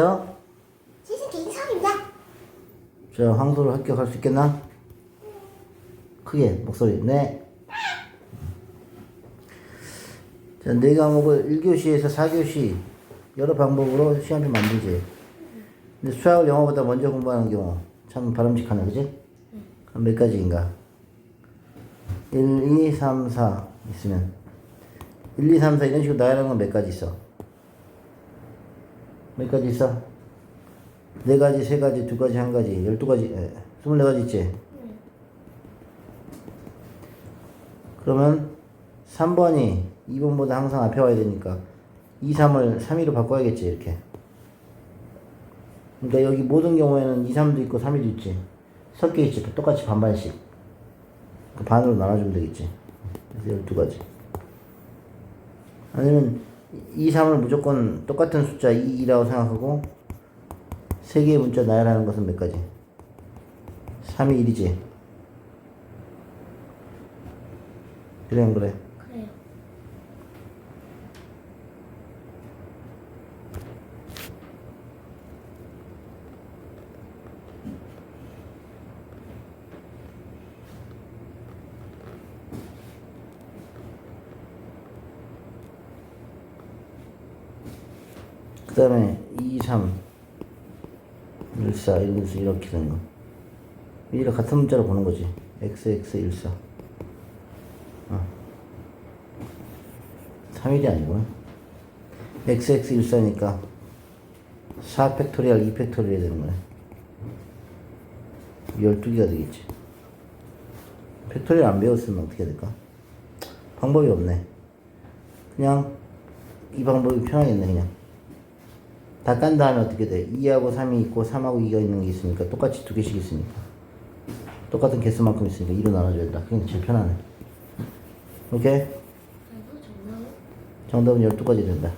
요 세상 개인 사업입니다. 저 황소를 합격할 수 있겠나? 크게 목소리 네. 자, 네 과목을 1교시에서 4교시 여러 방법으로 시간표 만들지. 근데 수학을 영어보다 먼저 공부하는 경우 참 바람직하네, 그지? 그럼 몇 가지인가? 1, 2, 3, 4 있으면 1, 2, 3, 4 이런 식으로 나열하는 건 몇 가지 있어? 몇 가지 있어? 네 가지, 세 가지, 두 가지, 한 가지, 열두 가지, 에, 스물네 가지 있지? 그러면 3번이 2번보다 항상 앞에 와야 되니까 2, 3을 3, 2로 바꿔야겠지, 이렇게. 그러니까 여기 모든 경우에는 2, 3도 있고 3, 2도 있지. 섞여 있지. 똑같이 반반씩. 그 반으로 나눠주면 되겠지. 그래서 12가지. 아니면 2, 3을 무조건 똑같은 숫자 2, 2라고 생각하고 세 개의 문자 나열하는 것은 몇 가지? 3이 1이지. 그래 안 그래? 그 다음에 2, 3, 1, 4 이런 거 이렇게 되는 거. 이를 같은 문자로 보는 거지. x, x, 1, 4. 어. 3일이 아니고. x, x, 1, 4니까 4 팩토리얼, 2 팩토리얼이 되는 거네. 12개가 되겠지. 팩토리얼 안 배웠으면 어떻게 될까? 방법이 없네. 그냥 이 방법이 편하겠네, 그냥. 다깐 다음에 어떻게 돼? 2하고 3이 있고 3하고 2가 있는 게 있으니까 똑같이 두 개씩 있으니까 똑같은 개수만큼 있으니까 2로 나눠줘야 된다. 그게 제일 편하네. 오케이? 정답은 12가지 된다.